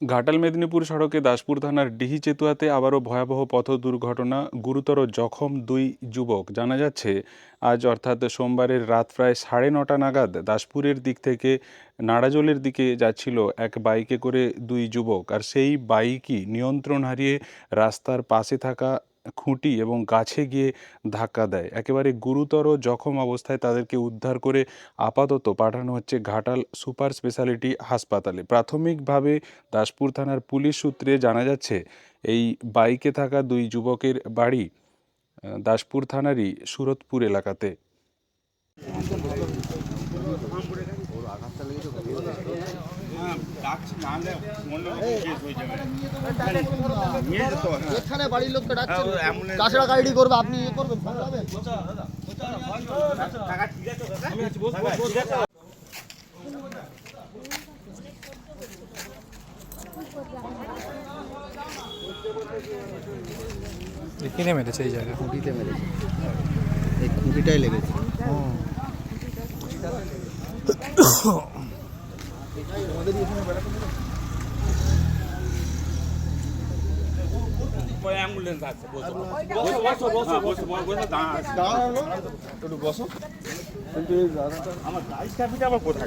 ঘাটাল মেদিনীপুর সড়কে দাসপুর থানার ডিহি চেতুয়াতে আবারও ভয়াবহ পথ দুর্ঘটনা, গুরুতর জখম দুই যুবক। জানা যাচ্ছে, আজ অর্থাৎ সোমবারের রাত প্রায় সাড়ে নটা নাগাদ দাসপুরের দিক থেকে নাড়াজলের দিকে যাচ্ছিল এক বাইকে করে দুই যুবক। আর সেই বাইকই নিয়ন্ত্রণ হারিয়ে রাস্তার পাশে থাকা খুঁটি এবং গাছে গিয়ে ধাক্কা দেয়। একেবারে গুরুতর জখম অবস্থায় তাদেরকে উদ্ধার করে আপাতত পাঠানো হচ্ছে ঘাটাল সুপার স্পেশালিটি হাসপাতালে। প্রাথমিকভাবে দাসপুর থানার পুলিশ সূত্রে জানা যাচ্ছে, এই বাইকে থাকা দুই যুবকের বাড়ি দাসপুর থানারই সুরতপুর এলাকাতে। এখানে বাড়ির লোককে ডাকছেন? তাছাড়া গাড়ি করবে আপনি ইয়ে করবেন কিনে মেরেছে এই জায়গা খুঁটিতে মেরেছে। এই খুঁটিটাই লেগেছে। অ্যাম্বুলেন্স আছে বসো। বসো বসো বসো বসো। বসো দাঁড়ানো। একটু বসো। কিন্তু আমার গাড়ি চাবিটা আবার কোথায়?